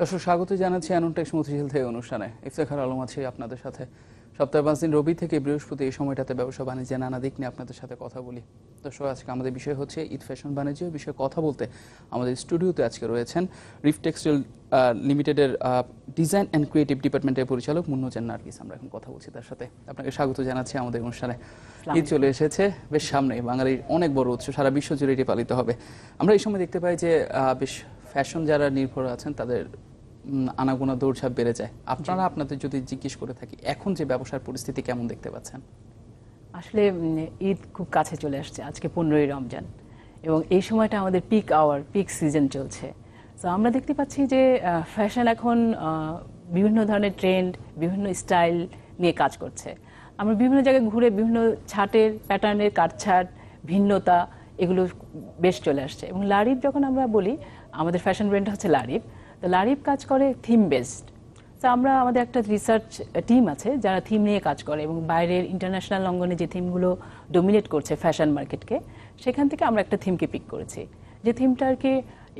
দর্শক স্বাগত জানাচ্ছি অ্যানন্টেক্স মতিঝিল থেকে অনুষ্ঠানে। ইফতেখার আলম আছি আপনাদের সাথে। সপ্তাহে পাঁচ দিন রবি থেকে বৃহস্পতি এই সময়টাতে ব্যবসা বাণিজ্যে নানা দিক নিয়ে আপনাদের সাথে কথা বলি। দর্শক আজকে আমাদের বিষয় হচ্ছে ঈদ ফ্যাশন বাণিজ্য। বিষয়ে কথা বলতে আমাদের স্টুডিওতে আজকে রয়েছেন রিফ টেক্সটাইল লিমিটেডের ডিজাইন অ্যান্ড ক্রিয়েটিভ ডিপার্টমেন্টের পরিচালক মুন্নজান নার্গিস। আমরা এখন কথা বলছি তার সাথে। আপনাকে স্বাগত জানাচ্ছি আমাদের অনুষ্ঠানে। ঈদ চলে এসেছে। বেশ সামনে বাঙালির অনেক বড় উৎসব সারা বিশ্ব জুড়ে এটি পালিত হবে। আমরা এই সময় দেখতে পাই যে বেশ ফ্যাশন যারা নির্ভর আছেন তাদের আনাগোনা দৌড়ঝাঁপ বেড়ে যায়। আপনারা আপনাদের যদি জিজ্ঞেস করে থাকি এখন যে ব্যবসার পরিস্থিতি কেমন দেখতে পাচ্ছেন? আসলে ঈদ খুব কাছে চলে আসছে আজকে পনেরোই রমজান। এবং এই সময়টা আমাদের পিক আওয়ার পিক সিজন চলছে। তো আমরা দেখতে পাচ্ছি যে ফ্যাশন এখন বিভিন্ন ধরনের ট্রেন্ড বিভিন্ন স্টাইল নিয়ে কাজ করছে। আমরা বিভিন্ন জায়গায় ঘুরে বিভিন্ন ছাটের প্যাটার্নের কাটছাট ভিন্নতা এগুলো বেশ চলে আসছে। এবং লারিফ যখন আমরা বলি আমাদের ফ্যাশন ব্র্যান্ড হচ্ছে লারিফ তো লারিফ কাজ করে থিম বেসড তো আমরা আমাদের একটা রিসার্চ টিম আছে যারা থিম নিয়ে কাজ করে এবং বাইরের ইন্টারন্যাশনাল অঙ্গনে যে থিমগুলো ডোমিনেট করছে ফ্যাশন মার্কেটকে সেখান থেকে আমরা একটা থিমকে পিক করেছি। যে থিমটা আর কি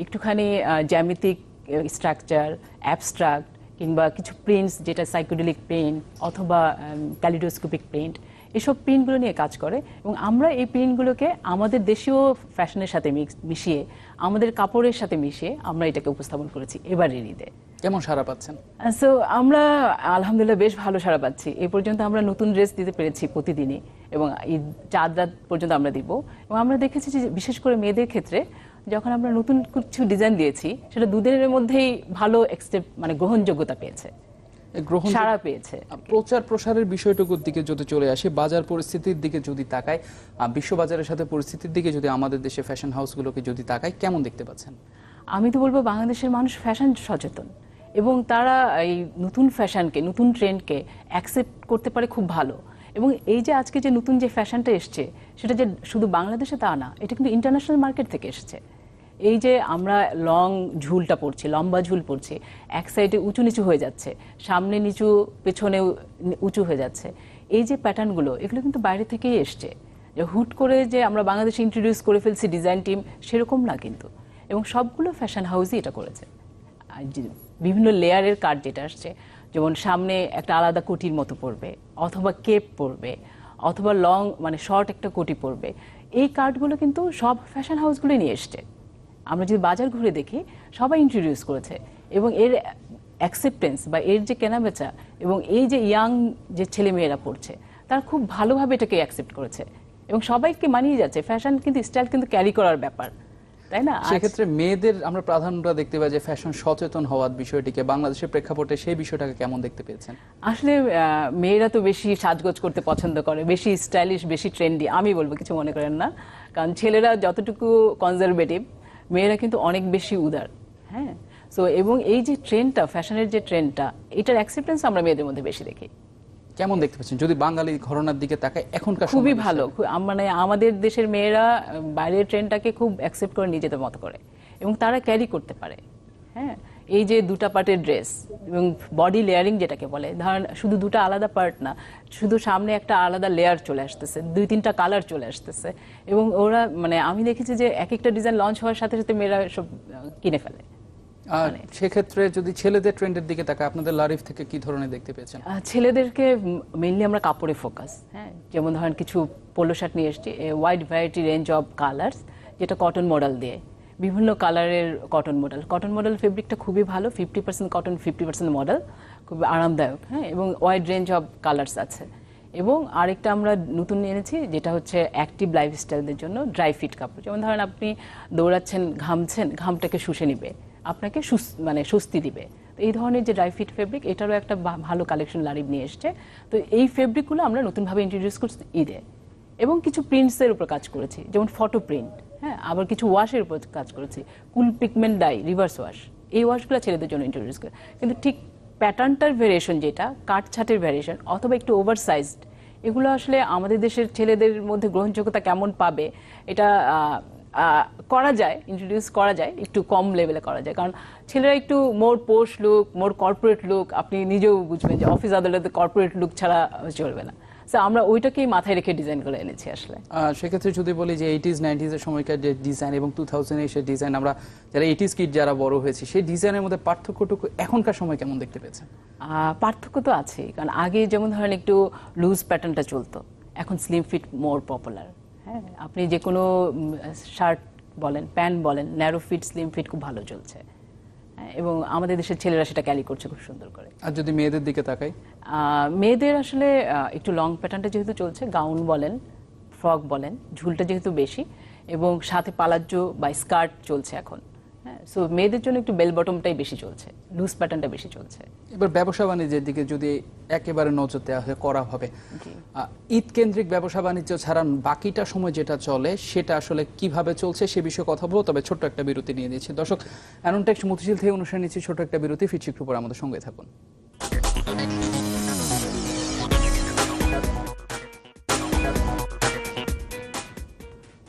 একটুখানি জ্যামিতিক স্ট্রাকচার অ্যাবস্ট্রাক্ট কিংবা কিছু প্রিন্টস যেটা সাইকোডেলিক প্রিন্ট অথবা ক্যালিডোস্কোপিক প্রিন্ট এসব প্রিন্টগুলো নিয়ে কাজ করে। এবং আমরা এই প্রিন্টগুলোকে আমাদের দেশীয় ফ্যাশনের সাথে মিক্স- মিশিয়ে আমাদের কাপড়ের সাথে মিশিয়ে আমরা এটাকে উপস্থাপন করেছি এবারের ঈদে। কেমন সারা পাচ্ছেন? সো আমরা আলহামদুলিল্লাহ বেশ ভালো সারা পাচ্ছি। এই পর্যন্ত আমরা নতুন ড্রেস দিতে পেরেছি প্রতিদিনই এবং ঈদ চাঁদ রাত পর্যন্ত আমরা দিব। এবং আমরা দেখেছি যে বিশেষ করে মেয়েদের ক্ষেত্রে যখন আমরা নতুন কিছু ডিজাইন দিয়েছি সেটা দুদিনের মধ্যেই ভালো মানে গ্রহণযোগ্যতা পেয়েছে। গ্রহণ পেয়েছে। প্রচার প্রসারের বিষয়টুকুর দিকে যদি চলে আসে বাজার পরিস্থিতির দিকে যদি তাকাই আহ, বিশ্ববাজারের সাথে পরিস্থিতির দিকে যদি আমাদের দেশে ফ্যাশন হাউসগুলোকে যদি তাকাই কেমন দেখতে পাচ্ছেন? আমি তো বলব বাংলাদেশের মানুষ ফ্যাশন সচেতন এবং তারা এই নতুন ফ্যাশনকে নতুন ট্রেন্ডকে অ্যাকসেপ্ট করতে পারে খুব ভালো। এবং এই যে আজকে যে নতুন যে ফ্যাশনটা এসছে সেটা যে শুধু বাংলাদেশে তা না এটা কিন্তু ইন্টারন্যাশনাল মার্কেট থেকে এসেছে। এই যে আমরা লং ঝুলটা পড়ছি, লম্বা ঝুল পড়ছি, এক সাইডে উঁচু নিচু হয়ে যাচ্ছে, সামনে নিচু পেছনে উঁচু হয়ে যাচ্ছে, এই যে প্যাটার্নগুলো এগুলো কিন্তু বাইরে থেকেই এসছে। যে হুট করে যে আমরা বাংলাদেশে ইন্ট্রোডিউস করে ফেলছি ডিজাইন টিম সেরকম না কিন্তু। এবং সবগুলো ফ্যাশন হাউসই এটা করেছে। বিভিন্ন লেয়ারের কার্ড যেটা আসছে, যেমন সামনে একটা আলাদা কোটির মতো পড়বে, অথবা কেপ পড়বে, অথবা লং মানে শর্ট একটা কোটি পড়বে, এই কার্ডগুলো কিন্তু সব ফ্যাশন হাউসগুলোই নিয়ে এসছে। আমরা যদি বাজার ঘুরে দেখি সবাই ইন্ট্রোডিউস করেছে। এবং এর অ্যাকসেপ্টেন্স বা এর যে কেনাবেচা এবং এই যে ইয়াং যে ছেলেমেয়েরা পড়ছে তারা খুব ভালোভাবে এটাকে অ্যাকসেপ্ট করেছে। এবং সবাইকে মানিয়ে যাচ্ছে। ফ্যাশন কিন্তু স্টাইল কিন্তু ক্যারি করার ব্যাপার। তাই না? সেক্ষেত্রে মেয়েদের আমরা প্রাধান্যটা দেখতে পাই যে ফ্যাশন সচেতন হওয়ার বিষয়টিকে বাংলাদেশের প্রেক্ষাপটে সেই বিষয়টাকে কেমন দেখতে পেয়েছেন? আসলে মেয়েরা তো বেশি সাজগোজ করতে পছন্দ করে বেশি স্টাইলিশ বেশি ট্রেন্ডি আমি বলব কিছু মনে করেন না। কারণ ছেলেরা যতটুকু কনজারভেটিভ মেয়েরা কিন্তু অনেক বেশি উদার। হ্যাঁ? সো এবং এই যে ট্রেন্ডটা ফ্যাশনের যে ট্রেন্ডটা এটার অ্যাকসেপ্টেন্স আমরা মেয়েদের মধ্যে বেশি দেখি। কেমন দেখতে পাচ্ছেন? যদি বাঙালি ঘরনার দিকে তাকায় এখনকার খুবই ভালো মানে আমাদের দেশের মেয়েরা বাইরের ট্রেন্ডটাকে খুব অ্যাকসেপ্ট করে নিজেদের মতো করে। এবং তারা ক্যারি করতে পারে। হ্যাঁ? এই যে দুটা পার্টের ড্রেস এবং বডি লেয়ারিং যেটাকে বলে ধরেন শুধু দুটো আলাদা পার্ট না শুধু সামনে একটা আলাদা লেয়ার চলে আসতেছে দুই তিনটা কালার চলে আসতেছে এবং ওরা মানে আমি দেখেছি যে এক একটা ডিজাইন লঞ্চ হওয়ার সাথে সাথে মেয়েরা সব কিনে ফেলে। আর সেক্ষেত্রে যদি ছেলেদের ট্রেন্ডের দিকে তাকায় আপনাদের লারিফ থেকে কি ধরনের দেখতে পেয়েছেন? ছেলেদেরকে মেইনলি আমরা কাপড়ে ফোকাস হ্যাঁ? যেমন ধরেন কিছু পোলো শার্ট নিয়ে এসেছি wide variety range of colours যেটা কটন মডেল দিয়ে। বিভিন্ন কালারের কটন মডেল কটন মডেল ফেব্রিকটা খুবই ভালো fifty percent cotton fifty percent model খুবই আরামদায়ক হ্যাঁ এবং ওয়াইড রেঞ্জ অফ কালার্স আছে। এবং আরেকটা আমরা নতুন এনেছি, যেটা হচ্ছে অ্যাক্টিভ লাইফস্টাইলদের জন্য ড্রাই ফিট কাপড়। যেমন ধরেন আপনি দৌড়াচ্ছেন, ঘামছেন, ঘামটাকে শুষে নিবে। আপনাকে মানে স্বস্তি দিবে। তো এই ধরনের যে ড্রাই ফিট ফেব্রিক এটারও একটা ভালো কালেকশন লারিব নিয়ে এসছে। তো এই ফেব্রিকগুলো আমরা নতুনভাবে ইন্ট্রোডিউস করছি ঈদে। এবং কিছু প্রিন্টসের উপর কাজ করেছি, যেমন ফটো প্রিন্ট হ্যাঁ আবার কিছু ওয়াশের উপর কাজ করেছি। Cool pigment dye reverse wash এই ওয়াশগুলো ছেলেদের জন্য ইন্ট্রোডিউস করে। কিন্তু ঠিক প্যাটার্নটার ভেরিয়েশন যেটা কাট ছাটের ভেরিয়েশন অথবা একটু ওভার সাইজড এগুলো আসলে আমাদের দেশের ছেলেদের মধ্যে গ্রহণযোগ্যতা কেমন পাবে, এটা করা যায় ইন্ট্রোডিউস করা যায়, একটু কম লেভেলে করা যায়। কারণ ছেলেরা একটু more post look more corporate look আপনি নিজেও বুঝবেন যে অফিস আদালতে কর্পোরেট লুক ছাড়া চলবে না। তো আমরা ওইটাকেই মাথায় রেখে ডিজাইন করে এনেছি আসলে। সেক্ষেত্রে যদি বলি যে এইটিজ নাইনটিজ এর সময়কার যে ডিজাইন এবং টু থাউজেন্ড ডিজাইন আমরা যারা এইটিজ কিড যারা বড় হয়েছে সেই ডিজাইনের মধ্যে পার্থক্যটুকু এখনকার সময় কেমন দেখতে পেয়েছেন? পার্থক্য তো আছেই কারণ আগে যেমন ধরেন একটু লুজ প্যাটার্নটা চলতো এখন স্লিম ফিট মোর পপুলার হ্যাঁ আপনি যে কোনো শার্ট বলেন প্যান্ট বলেন ন্যারো ফিট স্লিম ফিট খুব ভালো চলছে। এবং আমাদের দেশের ছেলেরা সেটা ক্যালি করছে খুব সুন্দর করে। আর যদি মেয়েদের দিকে তাকাই? আহ, মেয়েদের আসলে একটু লং প্যাটার্নটা যেহেতু চলছে গাউন বলেন ফ্রক বলেন ঝুলটা যেহেতু বেশি এবং সাথে পালাজ্জো বা স্কার্ট চলছে এখন। সো মেয়েদের জন্য একটু বেল বটমটাই বেশি চলছে লুজ প্যাটার্নটা বেশি চলছে। এবার ব্যবসা বাণিজ্যের দিকে যদি একেবারে নজর দেওয়া হয় করা হবে। ঈদ কেন্দ্রিক ব্যবসা বাণিজ্য ছাড়া বাকিটা সময় যেটা চলে সেটা আসলে কীভাবে চলছে সে বিষয়ে কথা বলব তবে ছোট্ট একটা বিরতি নিয়ে নিচ্ছি। দর্শক অ্যানোনটেক্স মতিশীল থেকে অনুষ্ঠান নিচ্ছি ছোট একটা বিরতি ফিরছি একটু পরে আমাদের সঙ্গে থাকুন।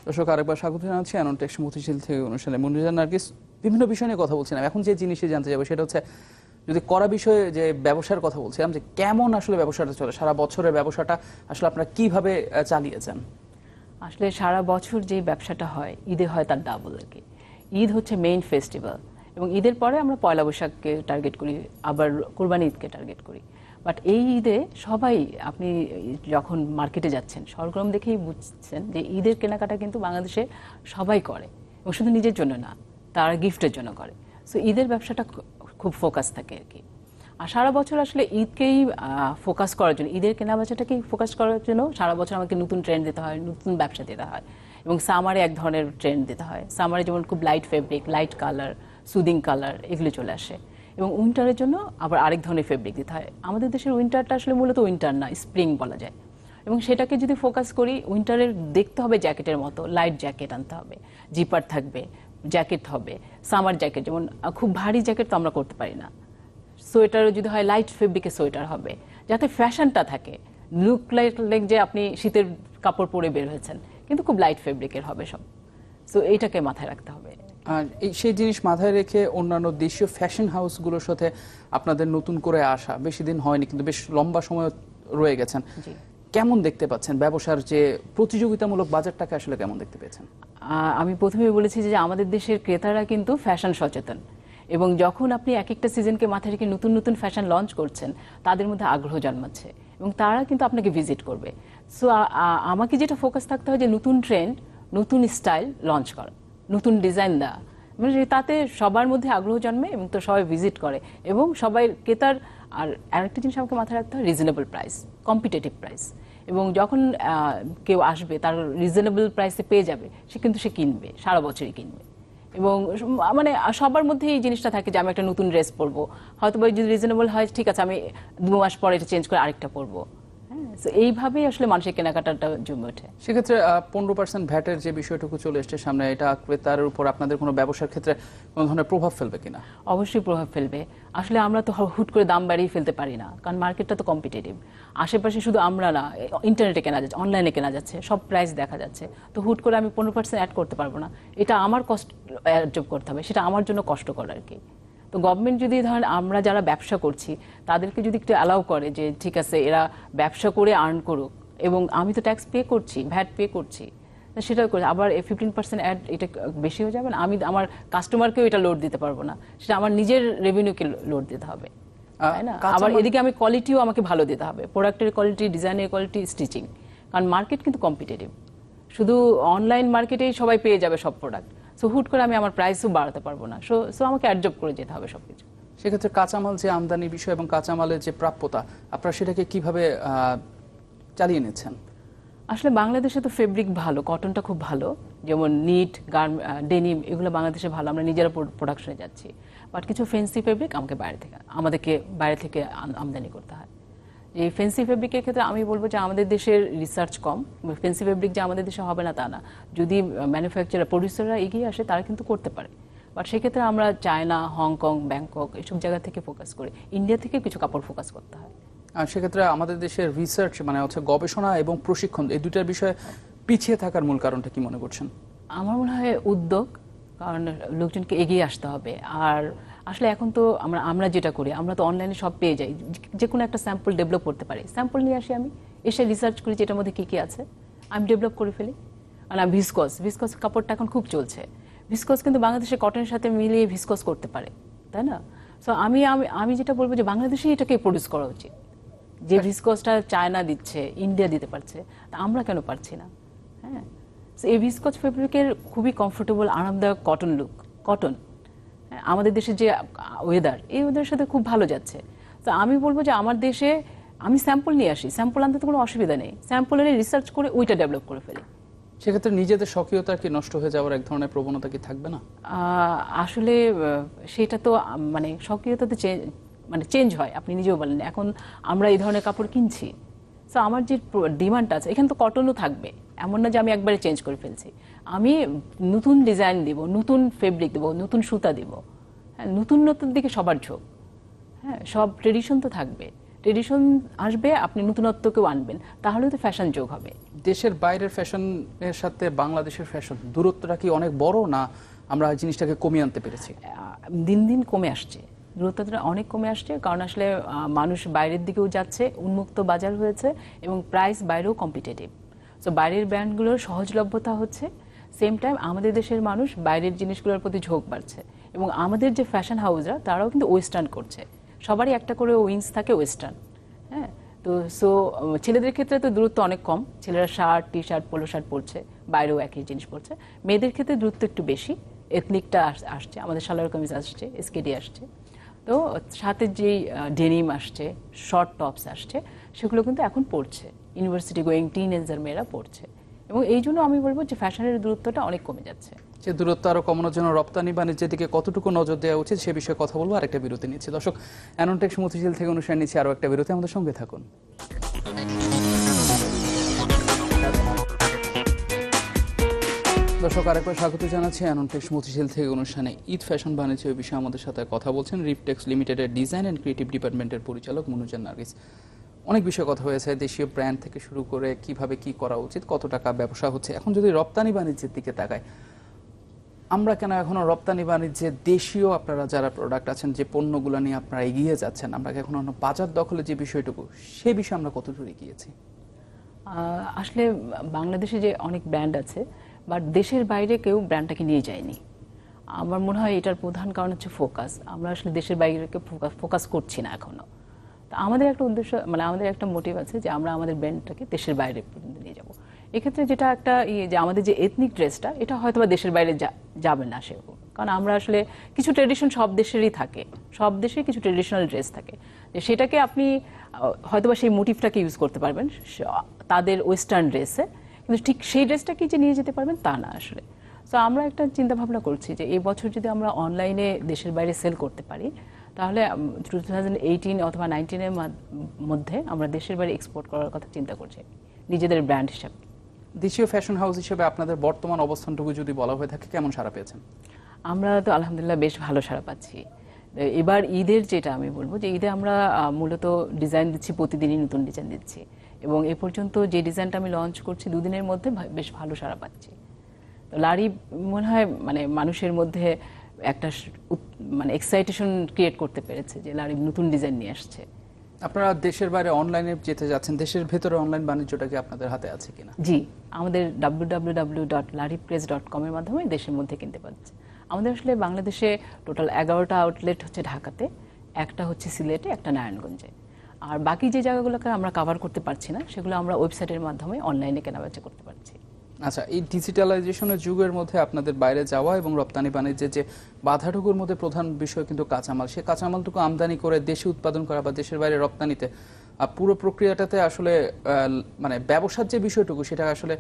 দর্শক আরেকবার স্বাগত জানাচ্ছি অ্যানোনটেক্স মতিশীল থেকে অনুষ্ঠানে। মনিরান নার্গিস বিভিন্ন বিষয় নিয়ে কথা বলছিলাম। এখন যে জিনিসে জানতে যাব সেটা হচ্ছে যদি করা বিষয়ে যে ব্যবসার কথা বলছিলাম যে কেমন আসলে ব্যবসাটা চলে? সারা বছরের ব্যবসাটা আসলে আপনারা কীভাবে আহ, চালিয়েছেন? আসলে সারা বছর যে ব্যবসাটা হয় ঈদে হয় তার ডাবল আর কি। ঈদ হচ্ছে মেইন ফেস্টিভ্যাল এবং ঈদের পরে আমরা পয়লা বৈশাখকে টার্গেট করি আবার কোরবানি ঈদকে টার্গেট করি। বাট এই ঈদে সবাই আপনি যখন মার্কেটে যাচ্ছেন সরগরম দেখেই বুঝছেন যে ঈদের কেনাকাটা কিন্তু বাংলাদেশে সবাই করে এবং শুধু নিজের জন্য না তারা গিফটের জন্য করে। সো ঈদের ব্যবসাটা খুব ফোকাস থাকে আর কি। আর সারা বছর আসলে ঈদকেই ফোকাস করার জন্য, ঈদের কেনাবেচাটাকেই ফোকাস করার জন্য সারা বছর আমাকে নতুন ট্রেন্ড দিতে হয়, নতুন ব্যবসা দিতে হয় এবং সামারে এক ধরনের ট্রেন্ড দিতে হয়। সামারে যেমন খুব light fabric light colour soothing colour এগুলো চলে আসে এবং উইন্টারের জন্য আবার আরেক ধরনের ফেব্রিক দিতে হয়। আমাদের দেশের উইন্টারটা আসলে মূলত উইন্টার না স্প্রিং বলা যায় এবং সেটাকে যদি ফোকাস করি উইন্টারের দেখতে হবে জ্যাকেটের মতো লাইট জ্যাকেট আনতে হবে জিপার থাকবে জ্যাকেট হবে সামার জ্যাকেট যেমন খুব ভারী জ্যাকেট তো আমরা করতে পারি না। সোয়েটারও যদি হয় লাইট ফেব্রিকের সোয়েটার হবে যাতে ফ্যাশনটা থাকে। লুক লাইক লাইক যে আপনি শীতের কাপড় পরে বের হয়েছেন কিন্তু খুব লাইট ফেব্রিকের হবে সব। সো এইটাকে মাথায় রাখতে হবে। আর এই সেই জিনিস মাথায় রেখে অন্যান্য দেশীয় ফ্যাশন হাউসগুলোর সাথে আপনাদের নতুন করে আসা বেশি দিন হয়নি কিন্তু বেশ লম্বা সময় রয়ে গেছেন। কেমন দেখতে পাচ্ছেন? ব্যবসার যে প্রতিযোগিতামূলক বাজারটাকে আসলে কেমন দেখতে পেয়েছেন? আমি প্রথমে বলেছি যে আমাদের দেশের ক্রেতারা কিন্তু ফ্যাশন সচেতন। এবং যখন আপনি এক একটা সিজনকে মাথায় রেখে নতুন নতুন ফ্যাশন লঞ্চ করছেন, তাদের মধ্যে আগ্রহ জন্মাচ্ছে এবং তারা কিন্তু আপনাকে ভিজিট করবে। সো আমাকে যেটা ফোকাস থাকতে হয় যে নতুন ট্রেন্ড নতুন স্টাইল লঞ্চ করা, নতুন ডিজাইন দেওয়া। মানে তাতে সবার মধ্যে আগ্রহ জন্মে এবং তো সবাই ভিজিট করে এবং সবাই ক্রেতার, আর আরেকটা জিনিস আমাকে মাথায় রাখতে হয় রিজনেবল প্রাইস কম্পিটেটিভ প্রাইস এবং যখন কেউ আসবে, তার রিজনেবল প্রাইসে পেয়ে যাবে, সে কিন্তু সে কিনবে, সারা বছরই কিনবে। এবং মানে সবার মধ্যে এই জিনিসটা থাকে যে, আমি একটা নতুন ড্রেস পরবো। হয়তো বা যদি রিজনেবল হয়, ঠিক আছে, আমি দু মাস পরে এটা চেঞ্জ করে আরেকটা পরবো। এইভাবেই আসলে মানুষের কেনাকাটাটা জমে ওঠে। সেক্ষেত্রে পনেরো পার্সেন্ট ভ্যাটের যে বিষয়টুকু চলে এসছে সামনে এটা ক্রেতার উপর আপনাদের কোনো ব্যবসার ক্ষেত্রে কোনো ধরনের প্রভাব ফেলবে কিনা? অবশ্যই প্রভাব ফেলবে। আসলে আমরা তো হুট করে দাম বাড়িয়ে ফেলতে পারি না কারণ মার্কেটটা তো কম্পিটিটিভ আশেপাশে শুধু আমরা না ইন্টারনেটে কেনা যাচ্ছে অনলাইনে কেনা যাচ্ছে সব প্রাইস দেখা যাচ্ছে। তো হুট করে আমি পনেরো পার্সেন্ট অ্যাড করতে পারব না। এটা আমার কষ্ট অ্যাডজব করতে হবে সেটা আমার জন্য কষ্টকর আর কি। তো গভর্নমেন্ট যদি ধরেন আমরা যারা ব্যবসা করছি তাদেরকে যদি একটু অ্যালাউ করে যে ঠিক আছে এরা ব্যবসা করে আর্ন করুক এবং আমি তো ট্যাক্স পে করছি ভ্যাট পে করছি। তা সেটা করে আবার ফিফটিন পার্সেন্ট অ্যাড এটা বেশি হয়ে যাবে না? আমি আমার কাস্টমারকেও এটা লোড দিতে পারব না। সেটা আমার নিজের রেভিনিউকে লোড দিতে হবে তাই না? আবার এদিকে আমি কোয়ালিটিও আমাকে ভালো দিতে হবে প্রোডাক্টের কোয়ালিটি ডিজাইনের কোয়ালিটি স্টিচিং কারণ মার্কেট কিন্তু কম্পিটিটিভ শুধু অনলাইন মার্কেটেই সবাই পেয়ে যাবে সব প্রোডাক্ট সো হুট করে আমি আমার প্রাইসও বাড়াতে পারব না। সো সো আমাকে অ্যাডজব করে যেতে হবে সবকিছু। সেক্ষেত্রে কাঁচামাল যে আমদানি বিষয় এবং কাঁচামালের যে প্রাপ্যতা আপনারা সেটাকে কীভাবে চালিয়ে নিচ্ছেন? আসলে বাংলাদেশে তো ফেব্রিক ভালো কটনটা খুব ভালো। যেমন নিট গার্ম ডেনিম এগুলো বাংলাদেশে ভালো। আমরা নিজেরা প্রোডাকশনে যাচ্ছি। বাট কিছু ফেন্সি ফেব্রিক আমাকে বাইরে থেকে আমাদেরকে বাইরে থেকে আমদানি করতে হয়। এই ফেন্সি ফেব্রিকের ক্ষেত্রে আমি বলব যে আমাদের দেশের রিসার্চ কম ফেন্সি ফেব্রিক যে আমাদের দেশে হবে না তা না। যদি ম্যানুফ্যাকচারার প্রডিউসাররা এগিয়ে আসে তারা কিন্তু করতে পারে। বাট সেক্ষেত্রে আমরা চায়না হংকং ব্যাংকক এসব জায়গা থেকে ফোকাস করি। ইন্ডিয়া থেকে কিছু কাপড় ফোকাস করতে হয়। আর সেক্ষেত্রে আমাদের দেশের রিসার্চ মানে হচ্ছে গবেষণা এবং প্রশিক্ষণ এই দুটার বিষয়ে পিছিয়ে থাকার মূল কারণটা কি মনে করছেন? আমার মনে হয় উদ্যোগ কারণ লোকজনকে এগিয়ে আসতে হবে। আর আসলে এখন তো আমরা আমরা যেটা করি আমরা তো অনলাইনে সব পেয়ে যাই। যে- কোনো একটা স্যাম্পল ডেভেলপ করতে পারি। স্যাম্পল নিয়ে আসি আমি এসে রিসার্চ করি যে এটার মধ্যে কী কী আছে। আমি ডেভেলপ করে ফেলি। আর না ভিসকস ভিসকস কাপড়টা এখন খুব চলছে। ভিসকস কিন্তু বাংলাদেশে কটনের সাথে মিলিয়ে ভিসকস করতে পারে। তাই না? সো আমি আমি আমি যেটা বলব যে বাংলাদেশে এটাকে প্রডিউস করা উচিত। যে ভিসকসটা চায়না দিচ্ছে ইন্ডিয়া দিতে পারছে তা আমরা কেন পারছি না? হ্যাঁ? এই ভিসকস ফেব্রিকের খুবই কমফোর্টেবল আরামদায়ক কটন লুক কটন আমাদের দেশের যে ওয়েদার এই ওয়েদারের সাথে খুব ভালো যাচ্ছে। তো আমি বলব যে আমার দেশে আমি স্যাম্পল নিয়ে আসি স্যাম্পল আনতে তো কোনো অসুবিধা নেই। স্যাম্পল এনে রিসার্চ করে ওইটা ডেভেলপ করে ফেলি। সেক্ষেত্রে নিজেদের স্বকীয়তা কি নষ্ট হয়ে যাওয়ার এক ধরনের প্রবণতা কি থাকবে না? আসলে সেটা তো মানে সক্রিয়তাতে মানে চেঞ্জ হয় আপনি নিজেও বলেন। এখন আমরা এই ধরনের কাপড় কিনছি। তো আমার যে ডিমান্ড আছে এখানে তো কটনও থাকবে। এমন না যে আমি একবারে চেঞ্জ করে ফেলছি। আমি নতুন ডিজাইন দিব নতুন ফেব্রিক দেবো নতুন সুতা দিব। হ্যাঁ নতুনত্বের দিকে সবার ঝোঁক। হ্যাঁ সব ট্রেডিশন তো থাকবে। ট্রেডিশন আসবে আপনি নতুনত্বকেও আনবেন। তাহলে তো ফ্যাশন যোগ হবে। দেশের বাইরের ফ্যাশনের সাথে বাংলাদেশের ফ্যাশন দূরত্বটা কি অনেক বড় না আমরা জিনিসটাকে কমিয়ে আনতে পেরেছি? দিন দিন কমে আসছে। দূরত্বটা অনেক কমে আসছে কারণ আসলে মানুষ বাইরের দিকেও যাচ্ছে উন্মুক্ত বাজার হয়েছে এবং প্রাইস বাইরেও কম্পিটিটিভ সো বাইরের ব্র্যান্ডগুলোর সহজলভ্যতা হচ্ছে। সেম টাইম আমাদের দেশের মানুষ বাইরের জিনিসগুলোর প্রতি ঝোঁক বাড়ছে। এবং আমাদের যে ফ্যাশন হাউসরা তারাও কিন্তু ওয়েস্টার্ন করছে। সবারই একটা করে উইংস থাকে ওয়েস্টার্ন হ্যাঁ? তো সো ছেলেদের ক্ষেত্রে তো দূরত্ব অনেক কম। ছেলেরা shirt T shirt polo shirt পরছে, বাইরেও একই জিনিস পরছে। মেয়েদের ক্ষেত্রে দূরত্ব একটু বেশি। এথনিকটা আসছে, আমাদের সালোয়ার কামিজ আসছে এসকেডি আসছে। তো, সাথে যেই ডেনিম আসছে শর্ট টপস আসছে, সেগুলো কিন্তু এখন পড়ছে ইউনিভার্সিটি গোয়িং টিনেজার মেয়েরা পড়ছে এবং এই জন্য আমি বলব যে ফ্যাশনের দূরত্বটা অনেক কমে যাচ্ছে। যে দূরত্ব আরও কমানোর জন্য রপ্তানি বাণিজ্যের দিকে কতটুকু নজর দেওয়া উচিত সে বিষয়ে কথা বলব, আরেকটা বিরতি নিচ্ছি। দর্শক অ্যানন্টেক্স মতিঝিল থেকে অনুষ্ঠান নিচ্ছি আরও একটা বিরতি, আমাদের সঙ্গে থাকুন। দর্শক, আরেকবার স্বাগত জানাচ্ছি অ্যানন্টেক্স মতিঝিল থেকে অনুষ্ঠানে ঈদ ফ্যাশন বাণিজ্য বিষয়ে আমাদের সাথে কথা বলছেন রিপটেক্স লিমিটেডের ডিজাইন অ্যান্ড ক্রিয়েটিভ ডিপার্টমেন্টের পরিচালক মনুজান নার্গিস। অনেক বিষয়ে কথা হয়েছে, দেশীয় ব্র্যান্ড থেকে শুরু করে কীভাবে কি করা উচিত, কত টাকা ব্যবসা হচ্ছে। এখন যদি রপ্তানি বাণিজ্যের দিকে তাকায় আমরা কেন এখনও রপ্তানি বাণিজ্যে দেশীয় আপনারা যারা প্রোডাক্ট আছেন, যে পণ্যগুলো নিয়ে আপনারা এগিয়ে যাচ্ছেন, আমরা কি এখনও বাজার দখলে যে বিষয়টুকু সে বিষয়ে আমরা কতটুকু এগিয়েছি? আসলে বাংলাদেশে যে অনেক ব্র্যান্ড আছে বাট দেশের বাইরে কেউ ব্র্যান্ডটাকে নিয়ে যায়নি। আমার মনে হয় এটার প্রধান কারণ হচ্ছে ফোকাস আমরা আসলে দেশের বাইরেকে ফোকাস করছি না এখনও। আমাদের একটা উদ্দেশ্য মানে আমাদের একটা মোটিভ আছে যে আমরা আমাদের ব্র্যান্ডটাকে দেশের বাইরে পর্যন্ত নিয়ে যাব। এক্ষেত্রে যেটা একটা ইয়ে যে আমাদের যে এথনিক ড্রেসটা এটা হয়তো বা দেশের বাইরে যাবে না সেরকম কারণ আমরা আসলে কিছু ট্রেডিশন সব দেশেরই থাকে। সব দেশে কিছু ট্রেডিশনাল ড্রেস থাকে। যে সেটাকে আপনি হয়তোবা সেই মোটিভটাকে ইউজ করতে পারবেন তাদের ওয়েস্টার্ন ড্রেসে কিন্তু ঠিক সেই ড্রেসটাকে যে নিয়ে যেতে পারবেন, তা না আসলে। তো আমরা একটা চিন্তা ভাবনা করছি যে এই বছর যদি আমরা অনলাইনে দেশের বাইরে সেল করতে পারি তাহলে টু থাউজেন্ড এইটিন অথবা নাইনটিনের মধ্যে আমরা দেশের বাইরে এক্সপোর্ট করার কথা চিন্তা করছি নিজেদের ব্র্যান্ড হিসাবে। দেশীয় ফ্যাশন হাউস হিসেবে আপনাদের বর্তমান অবস্থানটুকু যদি বলা হয়ে থাকে কেমন সারা পেয়েছেন? আমরা তো আলহামদুলিল্লাহ বেশ ভালো সাড়া পাচ্ছি। এবার ঈদের যেটা আমি বলব যে ঈদে আমরা মূলত ডিজাইন দিচ্ছি প্রতিদিনই নতুন ডিজাইন দিচ্ছি। এবং এ পর্যন্ত যে ডিজাইনটা আমি লঞ্চ করছি দুদিনের মধ্যে বেশ ভালো সাড়া পাচ্ছি। তো লারি মনে হয় মানে মানুষের মধ্যে একটা মানে এক্সাইটেশন ক্রিয়েট করতে পেরেছে যে লারি নতুন ডিজাইন নিয়ে আসছে। আপনারা দেশের বাইরে অনলাইনে যেতে যাচ্ছেন দেশের ভেতরে অনলাইন বাণিজ্যটা কি আপনাদের হাতে আছে কিনা? জি আমাদের ডট কমের মাধ্যমে দেশের মধ্যে কিনতে পারছে। আমাদের আসলে বাংলাদেশে টোটাল এগারোটা আউটলেট হচ্ছে ঢাকাতে একটা হচ্ছে সিলেটে একটা নারায়ণগঞ্জে। আর বাকি যে জায়গাগুলোকে আমরা কভার করতে পারছি না সেগুলো আমরা ওয়েবসাইটের মাধ্যমে অনলাইনে কেনাবেচা করতে পারছি। আচ্ছা এই ডিজিটালাইজেশনের যুগের মধ্যে আপনাদের বাইরে যাওয়া এবং রপ্তানি বাণিজ্যের যে বাধাটুকুর মধ্যে প্রধান বিষয় কিন্তু কাঁচামাল। সে কাঁচামালটুকু আমদানি করে দেশে উৎপাদন করা বা দেশের বাইরে রপ্তানিতে পুরো প্রক্রিয়াটাতে আসলে মানে ব্যবসার যে বিষয়টুকু, সেটা আসলে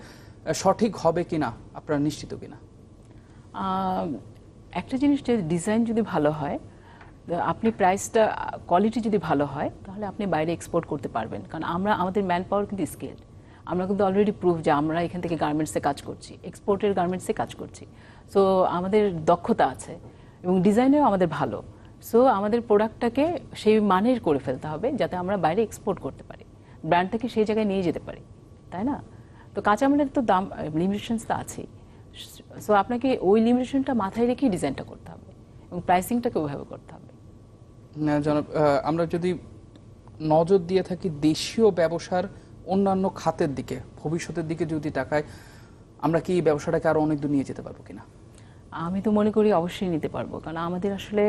সঠিক হবে কিনা, আপনারা নিশ্চিত কিনা? একটা জিনিস যে ডিজাইন যদি ভালো হয় আপনি প্রাইসটা কোয়ালিটি যদি ভালো হয়, তাহলে আপনি বাইরে এক্সপোর্ট করতে পারবেন। কারণ আমরা, আমাদের ম্যান পাওয়ার কিন্তু স্কিল্ড আমরা কিন্তু অলরেডি প্রুফ যে আমরা এখান থেকে গার্মেন্টসে কাজ করছি এক্সপোর্টের গার্মেন্টসে কাজ করছি। সো আমাদের দক্ষতা আছে এবং ডিজাইনেও আমাদের ভালো। সো আমাদের প্রোডাক্টটাকে সেই মানের করে ফেলতে হবে যাতে আমরা বাইরে এক্সপোর্ট করতে পারি। ব্র্যান্ডটাকে সেই জায়গায় নিয়ে যেতে পারি তাই না? তো কাঁচামালের তো দাম লিমিটেশনস তো আছেই। সো আপনাকে ওই লিমিটেশনটা মাথায় রেখেই ডিজাইনটা করতে হবে এবং প্রাইসিংটাকে ওইভাবে করতে হবে। না, জনাব আমরা যদি নজর দিয়ে থাকি দেশীয় ব্যবসার অন্যান্য খাতের দিকে, ভবিষ্যতের দিকে যদি তাকায় আমরা কি এই ব্যবসাটাকে আরও অনেক দূর নিয়ে যেতে পারব কিনা? আমি তো মনে করি অবশ্যই নিতে পারব। কারণ আমাদের আসলে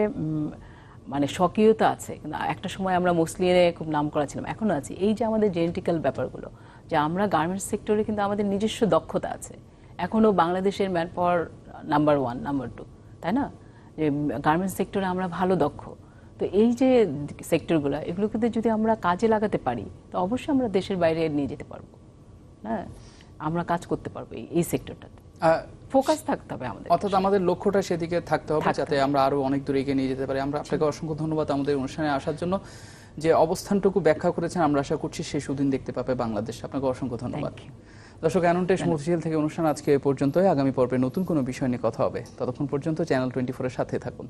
মানে স্বকীয়তা আছে। একটা সময় আমরা মুসলিমে খুব নাম করা ছিলাম। এখনও আছি। এই যে আমাদের জেনেটিক্যাল ব্যাপারগুলো, যে আমরা গার্মেন্টস সেক্টরে কিন্তু আমাদের নিজস্ব দক্ষতা আছে। এখনও বাংলাদেশের man power number one number two তাই না? যে গার্মেন্টস সেক্টরে আমরা ভালো দক্ষ। তো এই যে সেক্টরগুলো এগুলোকে যদি আমরা কাজে লাগাতে পারি তো অবশ্যই আমরা দেশের বাইরে নিয়ে যেতে পারব। হ্যাঁ? আমরা কাজ করতে পারব এই- সেক্টরটাতে ফোকাস থাকতে হবে আমাদের। অর্থাৎ আমাদের লক্ষ্যটা সেদিকে থাকতে হবে যাতে আমরা আরও অনেক দূরে এগিয়ে নিয়ে যেতে পারি। আমরা আপনাকে অসংখ্য ধন্যবাদ আমাদের অনুষ্ঠানে আসার জন্য। যে অবস্থানটুকু ব্যাখ্যা করেছেন আমরা আশা করছি সেই সুদিন দেখতে পাবে বাংলাদেশ। আপনাকে অসংখ্য ধন্যবাদ। দর্শক অ্যানন্টেশ মতিঝিল থেকে অনুষ্ঠান আজকে এ পর্যন্তই। আগামী পর্বে নতুন কোনো বিষয় নিয়ে কথা হবে। ততক্ষণ পর্যন্ত চ্যানেল টোয়েন্টি ফোরের সাথে থাকুন।